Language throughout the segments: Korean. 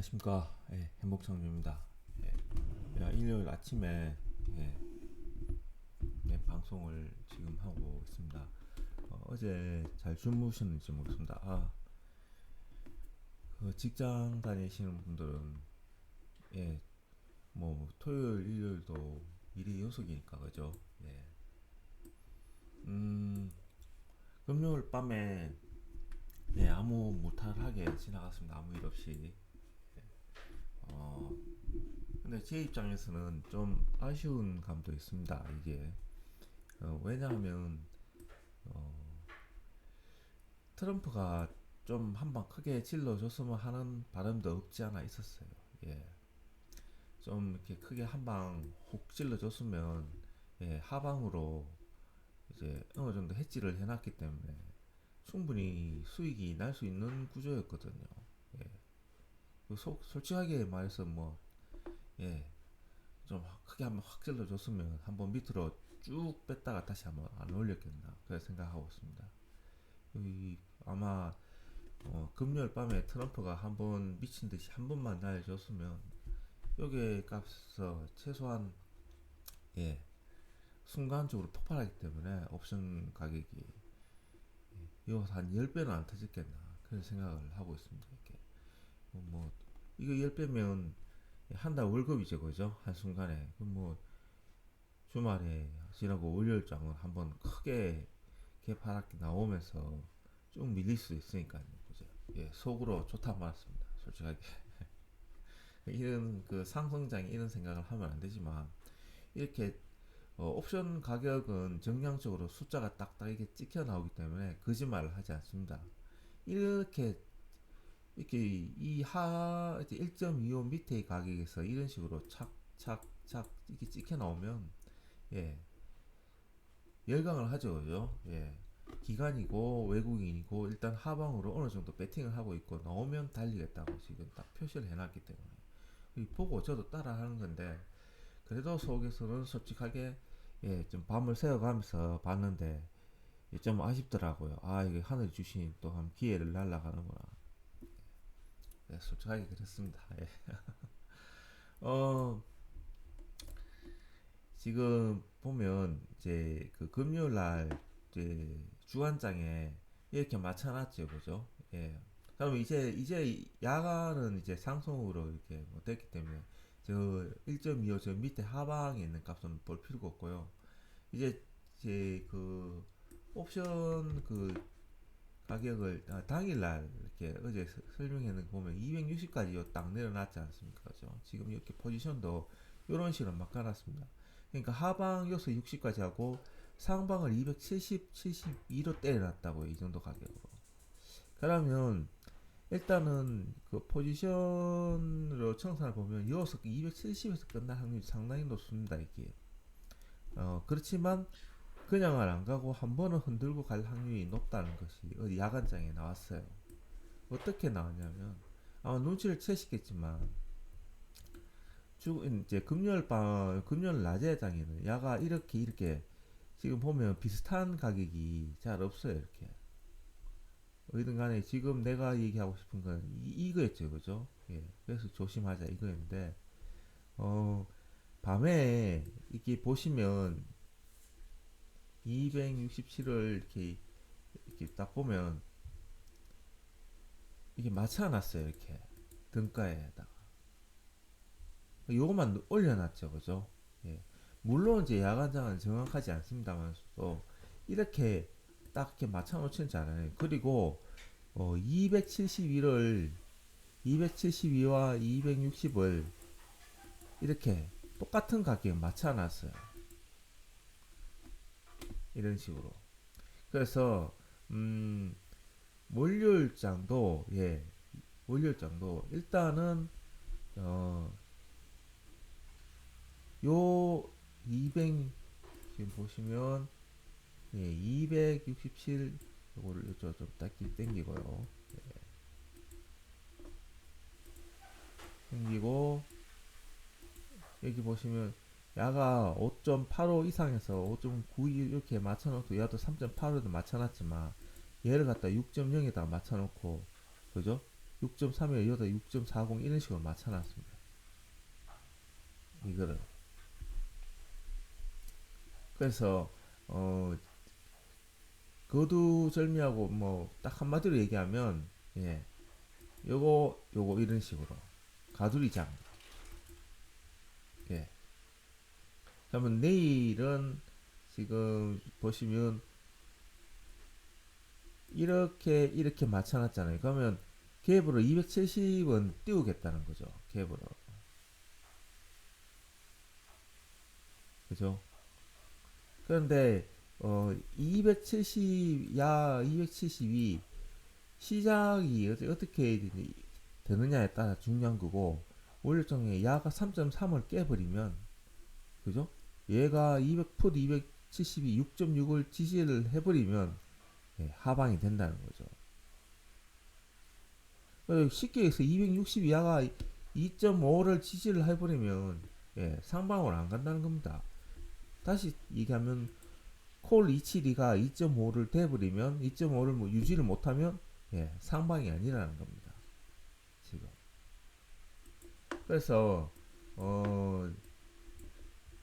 안녕하십니까 예, 행복청주입니다 예, 야, 일요일 아침에 예, 예, 방송을 지금 하고 있습니다 어, 제잘 주무셨는지 모르겠습니다 아, 그 직장 다니시는 분들은 예, 뭐 토요일 일요일도 일이 연속이니까 그죠 예. 음 금요일 밤에 예, 아무 무탈하게 지나갔습니다. 아무 일 없이. 근데 제 입장에서는 좀 아쉬운 감도 있습니다. 이게 어, 왜냐하면 어, 트럼프가 좀 한 방 크게 질러줬으면 하는 바람도 없지 않아 있었어요. 예. 좀 이렇게 크게 한방혹 질러줬으면 예, 하방으로 이제 어느 정도 해지를 해놨기 때문에 충분히 수익이 날 수 있는 구조였거든요. 예. 그 속, 솔직하게 말해서 뭐, 예. 좀 크게 한번 확 찔러줬으면 한번 밑으로 쭉 뺐다가 다시 한번 안 올렸겠나. 그렇게 생각하고 있습니다. 이, 아마, 어, 금요일 밤에 트럼프가 한번 미친 듯이 한 번만 날려줬으면, 여기에 값에서 최소한, 예. 순간적으로 폭발하기 때문에 옵션 가격이 이거 한 10배는 안 터졌겠나 그런 생각을 하고 있습니다 이렇게 뭐, 뭐 이거 10배면 한 달 월급이죠 그죠? 한순간에. 뭐 주말에 지나고 월요일장은 한번 크게 개파랗게 나오면서 쭉 밀릴 수 있으니까요 그죠? 예 속으로 좋다 말았습니다 솔직하게. 이런 그 상승장에 이런 생각을 하면 안 되지만 이렇게 어, 옵션 가격은 정량적으로 숫자가 딱딱 이게 찍혀 나오기 때문에 거짓말을 하지 않습니다. 이렇게 이렇게 이 하 1.25 밑의 가격에서 이런 식으로 착 착 착 이렇게 찍혀 나오면 예 열강을 하죠, 그죠? 예 기관이고 외국인이고 일단 하방으로 어느 정도 배팅을 하고 있고 나오면 달리겠다고 지금 딱 표시를 해놨기 때문에 보고 저도 따라 하는 건데 그래도 속에서는 솔직하게 예, 좀 밤을 새워가면서 봤는데 예, 좀 아쉽더라고요. 아, 이게 하늘 주신 또한 기회를 날라가는구나. 예, 솔직하게 그랬습니다. 예. 어, 지금 보면 이제 그 금요일 날 이제 주간장에 이렇게 맞춰놨죠, 그죠? 예. 그럼 이제 이제 야간은 이제 상승으로 이렇게 뭐 됐기 때문에 저 1.25 저 밑에 하방에 있는 값은 볼 필요가 없고요. 이제 제그 옵션 그 가격을 아, 당일날 이렇게 어제 설명해는 보면 260까지 딱 내려놨지 않습니까? 그죠? 지금 이렇게 포지션도 이런 식으로 막 깔았습니다. 그러니까 하방 요소 60까지 하고 상방을 270, 72로 때려놨다고요. 이 정도 가격으로. 그러면 일단은 그 포지션으로 청산을 보면 여기서 270에서 끝날 확률이 상당히 높습니다. 이게. 어, 그렇지만 그냥을 안 가고 한 번은 흔들고 갈 확률이 높다는 것이 어디 야간장에 나왔어요. 어떻게 나왔냐면 아마 눈치를 채시겠지만 주 이제 금요일 밤 금요일 낮에 장에는 야가 이렇게 이렇게 지금 보면 비슷한 가격이 잘 없어요 이렇게. 어디든 간에 지금 내가 얘기하고 싶은 건 이, 이거였죠 그죠? 예 그래서 조심하자 이거였는데 어 밤에 이렇게 보시면 267을 이렇게 이렇게 딱 보면 이게 맞춰놨어요 이렇게 등가에다가 요것만 올려놨죠 그죠 예. 물론 이제 야간장은 정확하지 않습니다만도 이렇게 딱 이렇게 맞춰놓지는 않아요 그리고 어, 271을 272와 260을 이렇게 똑같은 가격에 맞춰놨어요. 이런 식으로. 그래서 음, 월요일장도 예, 월요일장도 일단은 어, 요 200 지금 보시면 예, 267 요거를 좀 딱히 땡기고요. 예. 땡기고 여기 보시면 야가 5.85 이상에서 5.92 이렇게 맞춰놓고 야도 3.85도 맞춰놨지만 얘를 갖다 6.0에다 맞춰놓고 그죠? 6.3에 여기다 6.40 이런 식으로 맞춰놨습니다. 이거를. 그래서 어 거두절미하고 뭐 딱 한마디로 얘기하면 예 요거 요거 이런 식으로 가두리장 예 그러면 내일은 지금 보시면 이렇게 이렇게 맞춰놨잖아요. 그러면 갭으로 270은 띄우겠다는 거죠 갭으로. 그죠? 그런데 어 270, 야 272 시작이 어떻게, 되느냐에 따라 중요한 거고 월요정에 야가 3.3을 깨버리면 그죠? 얘가 200풋 272 6.6을 지지를 해버리면 예, 하방이 된다는 거죠. 어, 쉽게 해서 260 야가 2.5를 지지를 해버리면 예, 상방으로 안 간다는 겁니다. 다시 얘기하면 콜 272가 2.5를 돼버리면 2.5를 뭐 유지를 못하면 예, 상방이 아니라는 겁니다. 지금. 그래서 어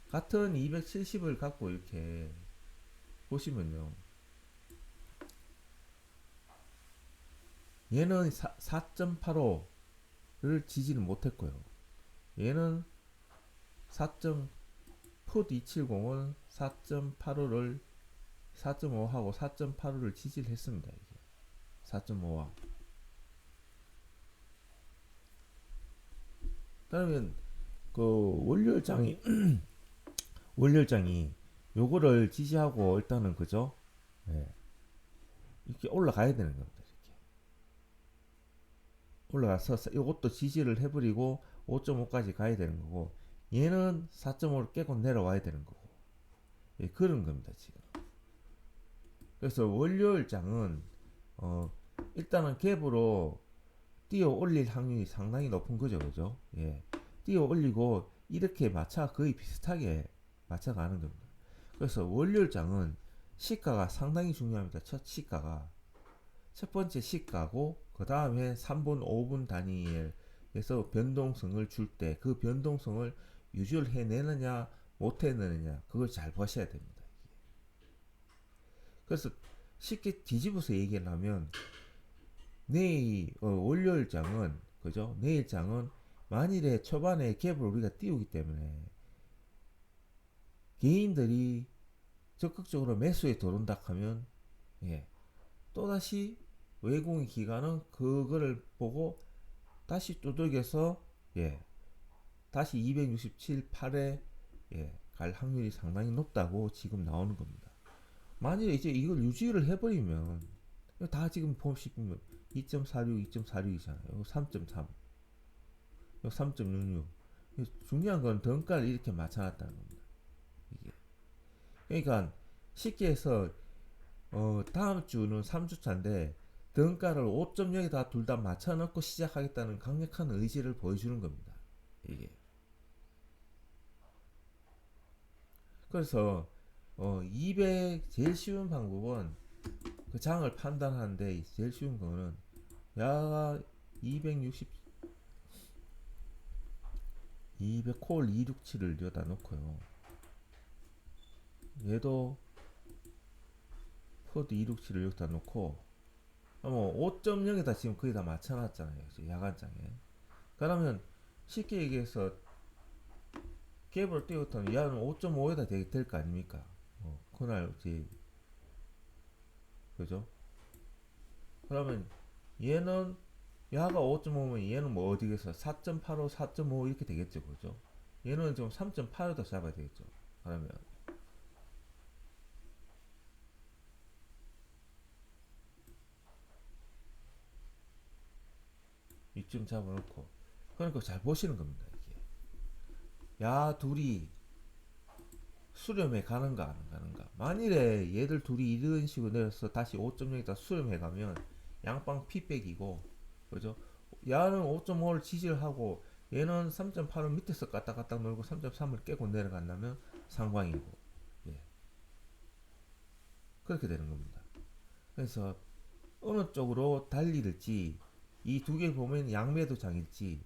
같은 270을 갖고 이렇게 보시면요. 얘는 4.85를 지지를 못했고요. 얘는 4풋 270은 4.85를 4.5하고 4.85를 지지를 했습니다. 이게 4.5와. 그러면 그 월요일장이 월요일장이 요거를 지지하고 일단은 그죠? 예. 이렇게 올라가야 되는 겁니다. 올라가서 요것도 지지를 해버리고 5.5까지 가야 되는 거고 얘는 4.5를 깨고 내려와야 되는 거고 예, 그런 겁니다 지금. 그래서 월요일 장은 어, 일단은 갭으로 뛰어 올릴 확률이 상당히 높은 거죠, 그죠? 예, 뛰어 올리고 이렇게 맞춰 거의 비슷하게 맞춰가는 겁니다. 그래서 월요일 장은 시가가 상당히 중요합니다. 첫 시가가 첫 번째 시가고 그 다음에 3분, 5분 단위에서 변동성을 줄 때 그 변동성을 유지를 해내느냐 못 해내느냐 그걸 잘 보셔야 됩니다. 그래서 쉽게 뒤집어서 얘기를 하면 내일 어, 월요일 장은 그죠? 내일 장은 만일에 초반에 갭을 우리가 띄우기 때문에 개인들이 적극적으로 매수에 들어온다 하면 예, 또다시 외국인 기관은 그거를 보고 다시 두들겨서 예, 다시 267, 8에 예, 갈 확률이 상당히 높다고 지금 나오는 겁니다. 만일에 이제 이걸 유지를 해버리면 다 지금 보시면 2.46, 2.46이잖아요. 3.3, 3.66. 중요한 건 덩가를 이렇게 맞춰놨다는 겁니다. 이게. 그러니까 쉽게 해서 어, 다음 주는 3주차인데 덩가를 5.0에 다 둘 다 맞춰놓고 시작하겠다는 강력한 의지를 보여주는 겁니다. 이게. 그래서 어, 200 제일 쉬운 방법은 그 장을 판단하는데 제일 쉬운 거는 야가 260 200 콜 267을 여기다 놓고요. 얘도 포드 267을 여기다 놓고 뭐 5.0에다 지금 거의 다 맞춰놨잖아요. 야간장에. 그러면 쉽게 얘기해서 갭을 띄웠던 야는 5.5에다 될 거 아닙니까? 어, 그날 이제 그죠? 그러면 얘는 야가 5.5면 얘는 뭐 어디겠어? 4.85, 4.5 이렇게 되겠죠, 그죠? 얘는 좀 3.8에다 잡아야 되겠죠. 그러면 이쯤 잡아놓고. 그러니까 잘 보시는 겁니다 이게. 야 둘이 수렴해 가는가 안 가는가. 만일에 얘들 둘이 이런 식으로 내려서 다시 5.0에다 수렴해 가면 양방 피백이고 그죠? 야는 5.5를 지지를 하고 얘는 3.8을 밑에서 까딱 까딱 놀고 3.3을 깨고 내려간다면 상방이고 예. 그렇게 되는 겁니다. 그래서 어느 쪽으로 달릴지 이 두 개 보면 양매도 장일지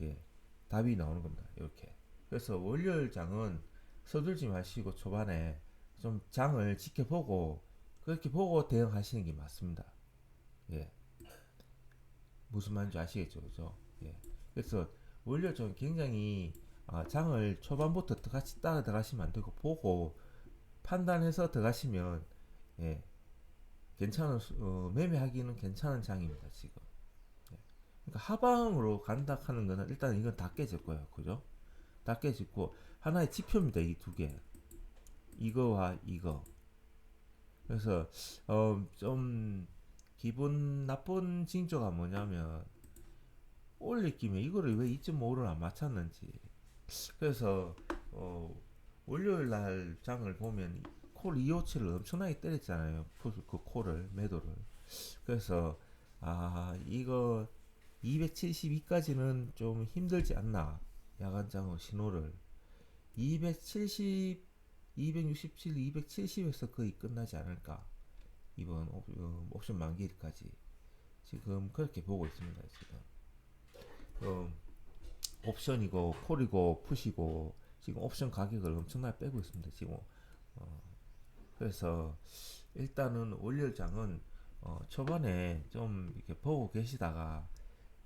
예, 답이 나오는 겁니다. 이렇게. 그래서 월요일 장은 서둘지 마시고 초반에 좀 장을 지켜보고 그렇게 보고 대응하시는 게 맞습니다. 예. 무슨 말인지 아시겠죠, 그죠? 예. 그래서 월요일장 굉장히 아, 장을 초반부터 같이 따라 들어가시면 안 되고 보고 판단해서 들어가시면 예, 괜찮은 수- 어, 매매하기는 괜찮은 장입니다 지금. 예. 그러니까 하방으로 간다 하는 거는 일단 이건 다 깨질 거예요, 그죠? 다 깨지고 하나의 지표입니다 이 두 개. 이거와 이거. 그래서 어, 좀 기분 나쁜 징조가 뭐냐면 올릴 김에 이거를 왜 2.5를 안 맞췄는지. 그래서 어, 월요일 날 장을 보면 콜 257을 엄청나게 때렸잖아요. 그, 그 콜을 매도를. 그래서 아 이거 272까지는 좀 힘들지 않나 야간장어 신호를. 270, 267, 270에서 거의 끝나지 않을까. 이번 옵, 어, 옵션 만기일까지. 지금 그렇게 보고 있습니다 지금. 어, 옵션이고 콜이고 푸시고 지금 옵션 가격을 엄청나게 빼고 있습니다 지금. 어, 그래서 일단은 월요일장은 어, 초반에 좀 이렇게 보고 계시다가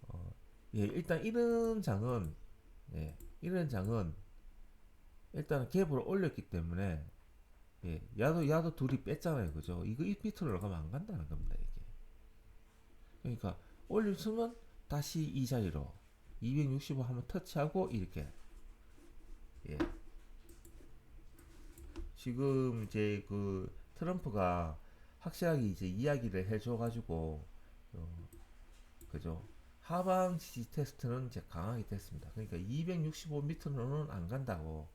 어, 예, 일단 이런 장은 예, 이런 장은 일단 갭을 올렸기 때문에 예, 야도 야도 둘이 뺐잖아요, 그죠? 이거 이 밑으로 가면 안 간다는 겁니다, 이게. 그러니까 올렸으면 다시 이 자리로 265 한번 터치하고 이렇게 예. 지금 이제 그 트럼프가 확실하게 이제 이야기를 해줘가지고 어, 그죠? 하방 지지 테스트는 이제 강하게 됐습니다. 그러니까 265m는 안 간다고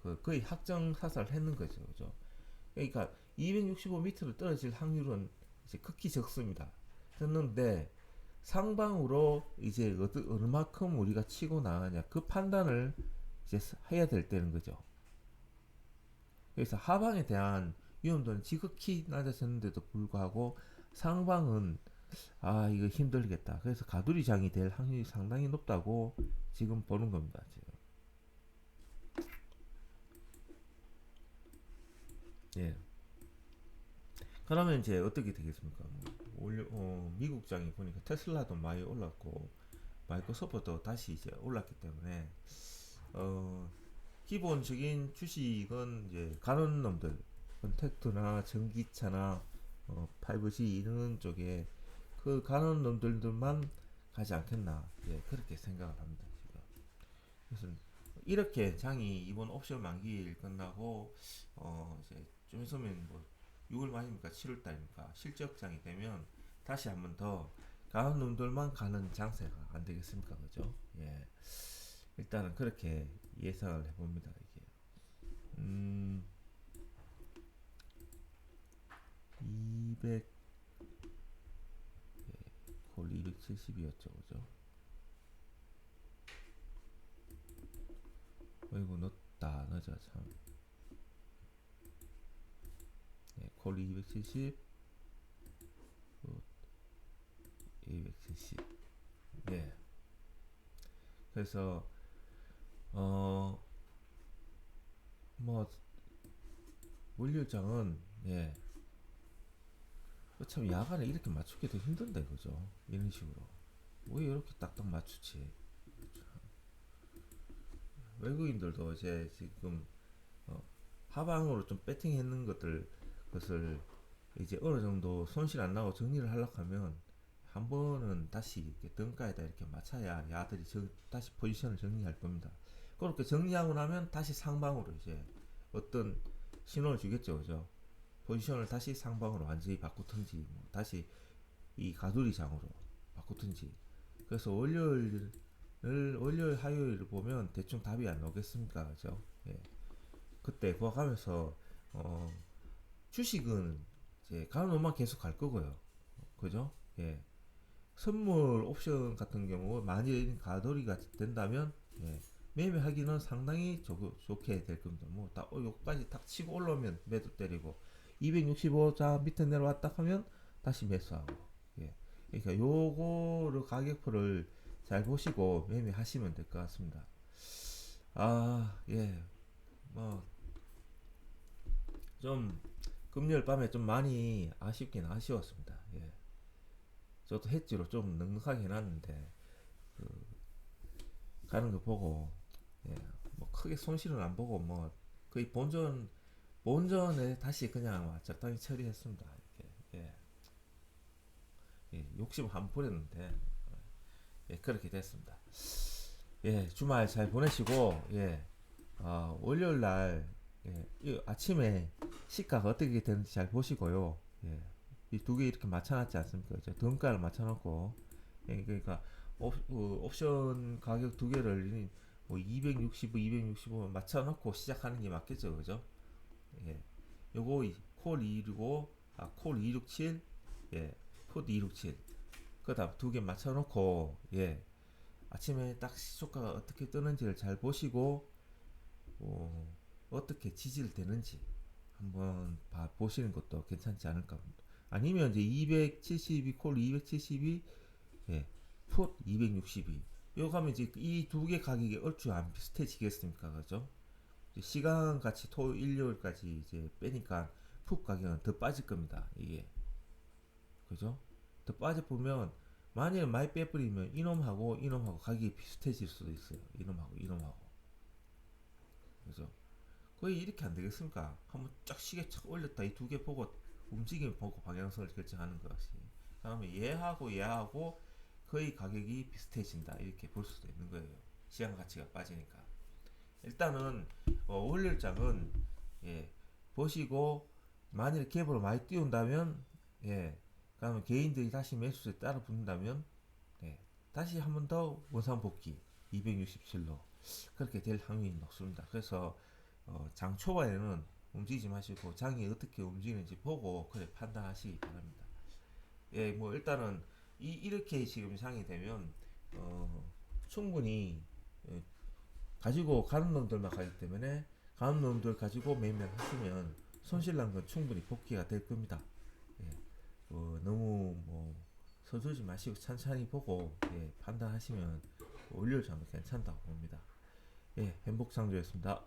그 거의 확정 사살을 했는 거죠, 그죠? 그러니까 265m로 떨어질 확률은 이제 극히 적습니다. 했는데 상방으로 이제 얼마큼 우리가 치고 나가냐 그 판단을 이제 해야 될 때는 거죠. 그래서 하방에 대한 위험도는 지극히 낮아졌는데도 불구하고 상방은 아 이거 힘들겠다. 그래서 가두리장이 될 확률이 상당히 높다고 지금 보는 겁니다. 지금. 예. 그러면 이제 어떻게 되겠습니까? 뭐 올려, 어, 미국장이 보니까 테슬라도 많이 올랐고 마이크로소프트도 다시 이제 올랐기 때문에 어, 기본적인 주식은 이제 가는 놈들 컨택트나 전기차나 어, 5G 이런 쪽에 그 가는 놈들만 가지 않겠나. 예, 그렇게 생각을 합니다 지금. 이렇게 장이 이번 옵션 만기일 끝나고 어 이제 좀 있으면 뭐 6월 말입니까? 7월 달입니까? 실적 장이 되면 다시 한 번 더 가는 놈들만 가는 장세가 안 되겠습니까? 그죠? 예. 일단은 그렇게 예상을 해봅니다 이게. 음. 200, 예, 콜 270이었죠, 그죠? 어이구, 늦다, 늦어, 참. 예, 콜 270, 굿, 270. 예. 그래서, 어, 뭐, 월요장은, 예, 참 야간에 이렇게 맞추기도 힘든데 그죠? 이런 식으로 왜 이렇게 딱딱 맞추지? 참. 외국인들도 이제 지금 어, 하방으로 좀 배팅했는 것들 것을 이제 어느 정도 손실 안 나고 정리를 하려고 하면 한 번은 다시 이렇게 등가에다 이렇게 맞춰야 야들이 저, 다시 포지션을 정리할 겁니다. 그렇게 정리하고 나면 다시 상방으로 이제 어떤 신호를 주겠죠, 그죠? 포지션을 다시 상방으로 완전히 바꾸든지 뭐 다시 이 가두리 장으로 바꾸든지. 그래서 월요일을 월요일 화요일을 보면 대충 답이 안 나오겠습니까? 그죠? 예. 그때 구각하면서 어 주식은 이제 가는 놈만 계속 갈 거고요. 그죠? 예. 선물 옵션 같은 경우 만일 가돌이가 된다면 예. 매매하기는 상당히 좋, 좋게 될 겁니다. 뭐딱 어, 여기까지 탁 치고 올라오면 매도 때리고 265자 밑에 내려왔다 하면 다시 매수하고 예. 그러니까 요거를 가격표를 잘 보시고 매매하시면 될 것 같습니다. 아, 예. 뭐, 좀, 금요일 밤에 좀 많이 아쉽긴 아쉬웠습니다. 예. 저도 해지로 좀 넉넉하게 해놨는데, 그, 가는 거 보고, 예. 뭐, 크게 손실은 안 보고, 뭐, 거의 본전, 본전에 다시 그냥 적당히 처리했습니다. 이렇게, 예. 예, 욕심 한 부렸는데, 예, 그렇게 됐습니다. 예, 주말 잘 보내시고, 예, 어, 월요일 날, 예, 이 아침에 시가가 어떻게 되는지 잘 보시고요. 예, 이 두 개 이렇게 맞춰놨지 않습니까? 저 등가를 맞춰놓고, 예, 그러니까 옵, 그 옵션 가격 두 개를 이- 뭐 265, 265 맞춰놓고 시작하는 게 맞겠죠, 그죠? 예, 요거 이- 콜 265, 아, 콜 267, 예, 풋 267. 그 다음 두 개 맞춰놓고, 예, 아침에 딱 시초가가 어떻게 뜨는지를 잘 보시고 어, 어떻게 지지를 되는지 한번 봐 보시는 것도 괜찮지 않을까 합니다. 아니면 이제 272 콜 272, 예, 풋 262. 요 가면 이제 이 두 개 가격이 얼추 안 비슷해지겠습니까, 그죠? 시간 같이 토 일요일까지 이제 빼니까 풋 가격은 더 빠질 겁니다, 이게, 그죠? 더 빠져 보면 만약에 많이 빼버리면 이놈하고 이놈하고 가격이 비슷해질 수도 있어요. 이놈하고 이놈하고. 그죠? 거의 이렇게 안 되겠습니까? 한번 쫙 시계 착 올렸다 이 두 개 보고 움직임 보고 방향성을 결정하는 것이. 다음에 얘하고 얘하고 거의 가격이 비슷해진다 이렇게 볼 수도 있는 거예요. 시장 가치가 빠지니까. 일단은 어, 월요일장은 예, 보시고 만일 갭으로 많이 띄운다면 예, 그러면 개인들이 다시 매수세 따라 붙는다면 예, 다시 한 번 더 원상 복귀 267로 그렇게 될 확률이 높습니다. 그래서 어, 장 초반에는 움직이지 마시고 장이 어떻게 움직이는지 보고 그래 판단하시기 바랍니다. 예, 뭐 일단은 이 이렇게 지금 장이 되면 어, 충분히 예, 가지고 가는 놈들만 가기 때문에 가는 놈들 가지고 매매를 하시면 손실 난 건 충분히 복귀가 될 겁니다. 예, 어, 너무 뭐 서두르지 마시고 천천히 보고 예, 판단하시면 장도 괜찮다고 봅니다. 예, 행복상조였습니다.